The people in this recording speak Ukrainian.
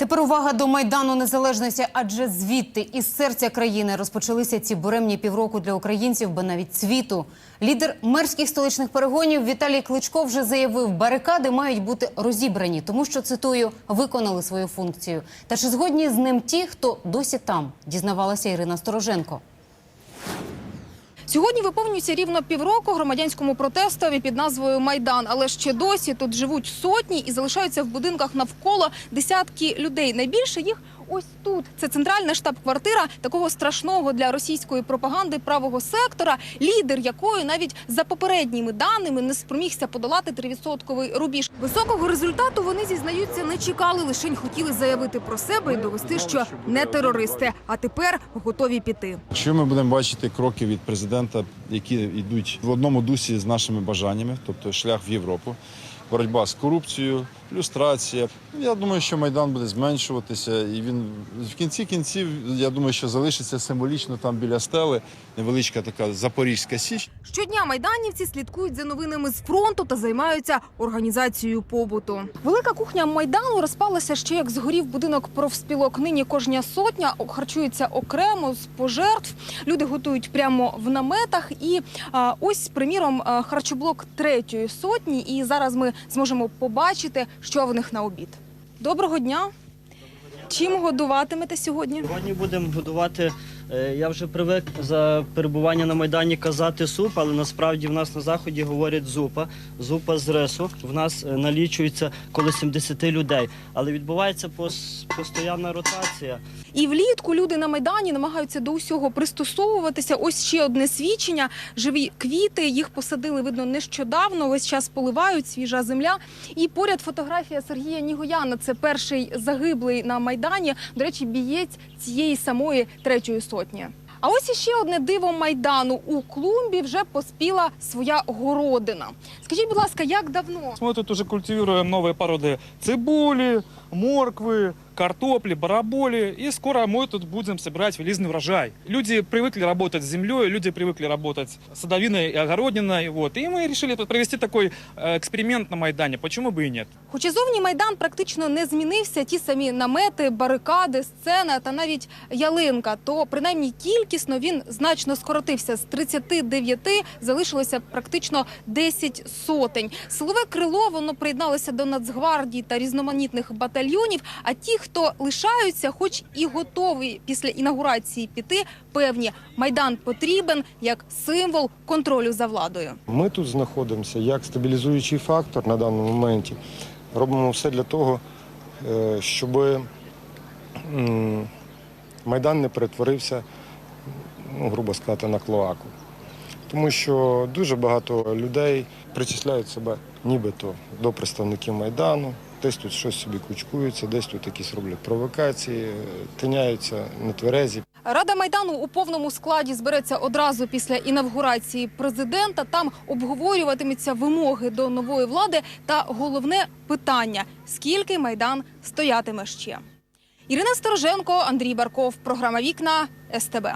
Тепер увага до майдану незалежності, адже звідти із серця країни розпочалися ці буремні півроку для українців, бо навіть світу. Лідер мерських столичних перегонів Віталій Кличко вже заявив, барикади мають бути розібрані, тому що цитую виконали свою функцію. Та чи згодні з ним ті, хто досі там, дізнавалася Ірина Стороженко. Сьогодні виповнюється рівно півроку громадянському протестові під назвою Майдан. Але ще досі тут живуть сотні і залишаються в будинках навколо десятки людей. Найбільше їх ось тут. Це центральна штаб-квартира такого страшного для російської пропаганди правого сектора, лідер якої навіть за попередніми даними не спромігся подолати 3% рубіж. Високого результату вони зізнаються не чекали, лише хотіли заявити про себе і довести, що не терористи, а тепер готові піти. Якщо ми будемо бачити кроки від президента, які йдуть в одному дусі з нашими бажаннями, тобто шлях в Європу, боротьба з корупцією, люстрація. Я думаю, що майдан буде зменшуватися, і він в кінці кінців, я думаю, що залишиться символічно там біля стели невеличка така запорізька січ. Щодня майданівці слідкують за новинами з фронту та займаються організацією побуту. Велика кухня майдану розпалася ще як згорів будинок профспілок. Нині кожня сотня харчується окремо з пожертв. Люди готують прямо в наметах. І а, ось, приміром, харчоблок третьої сотні. І зараз ми зможемо побачити, що в них на обід. Доброго дня! Чим годуватимете сьогодні? Сьогодні будемо годувати. Е, Я вже привик за перебування на майдані казати суп, але насправді в нас на заході говорять зупа. Зупа з рису. В нас е, налічується коло 70 людей, але відбувається пос- постійна ротація. І влітку люди на майдані намагаються до усього пристосовуватися. Ось ще одне свідчення: живі квіти. Їх посадили видно нещодавно. Весь час поливають свіжа земля. І поряд фотографія Сергія Нігояна. Це перший загиблий на майдані. До речі, бієць цієї самої третьої сотні А ось іще одне диво майдану. У клумбі вже поспіла своя городина. Скажіть, будь ласка, як давно? Мы тут уже культивируем новые породы цибули, морквы, картопли, бараболи. И скоро мы тут будем собирать вылизный урожай. Люди привыкли работать с землей, люди привыкли работать с садовиной и огородиной. Вот. И мы решили тут провести такой э, эксперимент на Майдане. Почему бы и нет? Хоча зовні майдан практично не змінився, ті самі намети, барикади, сцена та навіть ялинка, то принаймні кількісно він значно скоротився. З 39 залишилося практично 10 сотень. Силове крило воно приєдналося до Нацгвардії та різноманітних батальйонів. А ті, хто лишаються, хоч і готові після інаугурації піти, певні майдан потрібен як символ контролю за владою. Ми тут знаходимося як стабілізуючий фактор на даному моменті. Робимо все для того, е, щоб Майдан не перетворився, ну, грубо сказати, на клоаку. Тому що дуже багато людей причисляють себе нібито до представників Майдану, десь тут щось собі кучкуються, десь тут якісь роблять провокації, тиняються нетверезі. Рада майдану у повному складі збереться одразу після інавгурації президента. Там обговорюватимуться вимоги до нової влади та головне питання: скільки майдан стоятиме ще. Ірина Стороженко, Андрій Барков, програма Вікна СТБ.